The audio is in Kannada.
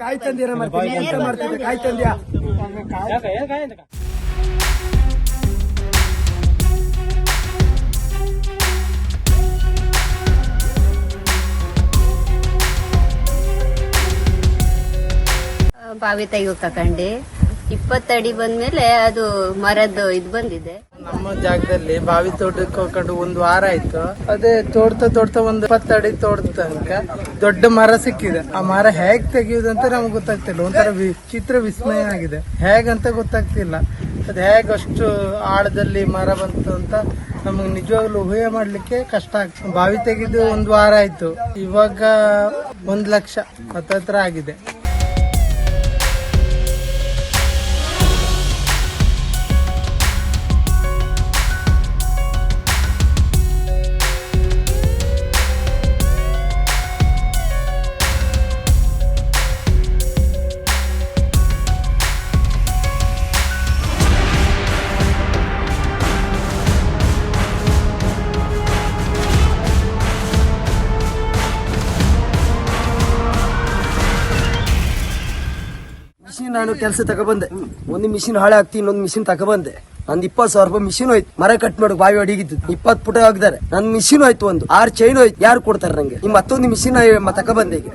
ಕಾಯಿ ತಂದಿರ ಮಾಡ್ತಿದ್ದೆ? ಕಾಯಿ ತಂದ್ಯಾ? ಬಾವಿ ತೆಗಿಯೋಕ್ ತಕೊಂಡಿ ಇಪ್ಪತ್ತಡಿ ಬಂದ್ಮೇಲೆ ಅದು ಮರದ್ದು ಇದು ಬಂದಿದೆ. ನಮ್ಮ ಜಾಗದಲ್ಲಿ ಬಾವಿ ತೋಟಕ್ಕೆ ಹೋಗ್ಕೊಂಡು ಒಂದು ವಾರ ಆಯ್ತು. ಅದೇ ತೋಡ್ತಾ ತೋಡ್ತಾ ಒಂದು ಇಪ್ಪತ್ತಡಿ ತೋಡ್ದ ತನಕ ದೊಡ್ಡ ಮರ ಸಿಕ್ಕಿದೆ. ಆ ಮರ ಹೇಗ್ ತೆಗೆಯುವುದಂತ ನಮ್ಗೆ ಗೊತ್ತಾಗ್ತಿಲ್ಲ. ಒಂಥರ ವಿಚಿತ್ರ ವಿಸ್ಮಯ ಆಗಿದೆ. ಹೇಗಂತ ಗೊತ್ತಾಗ್ತಿಲ್ಲ. ಅದು ಹೇಗ್ ಅಷ್ಟು ಆಳದಲ್ಲಿ ಮರ ಬಂತು ಅಂತ ನಮಗೆ ನಿಜವಾಗ್ಲೂ ಊಹೆ ಮಾಡ್ಲಿಕ್ಕೆ ಕಷ್ಟ ಆಗ್ತದೆ. ಬಾವಿ ತೆಗೆದು ಒಂದು ವಾರ ಆಯ್ತು. ಇವಾಗ ಒಂದ್ ಲಕ್ಷ ಹತ್ತತ್ರ ಆಗಿದೆ. ಮಿಷಿನ್ ನಾನು ಕೆಲಸ ತಗೊಬಂದೆ. ಒಂದು ಮಿಷಿನ್ ಹಾಳೆ ಹಾಳಾಗ್ತಿ, ಇನ್ನೊಂದು ಮಿಷಿನ್ ತಗೊಬಂದೆ. ನಂದು ಇಪ್ಪತ್ತು ಸಾವಿರ ರೂಪಾಯಿ ಮಿಷಿನ್ ಹೋಯ್ತು. ಮರ ಕಟ್ ಮಾಡಿ ಬಾವಿ ಅಡಿಗಿದ್ದು ಇಪ್ಪತ್ತು ಪುಟ ಹಾಕಿದ್ದಾರೆ. ನನ್ ಮಿಷಿನ್ ಹೋಯ್ತು ಒಂದು. ಆರು ಚೈನ್ ಹೋಯ್ತು. ಯಾರು ಕೊಡ್ತಾರೆ ನಂಗೆ? ಮತ್ತೊಂದು ಮಿಷಿನ್ ತಗೊಬಂದೆ ಈಗ.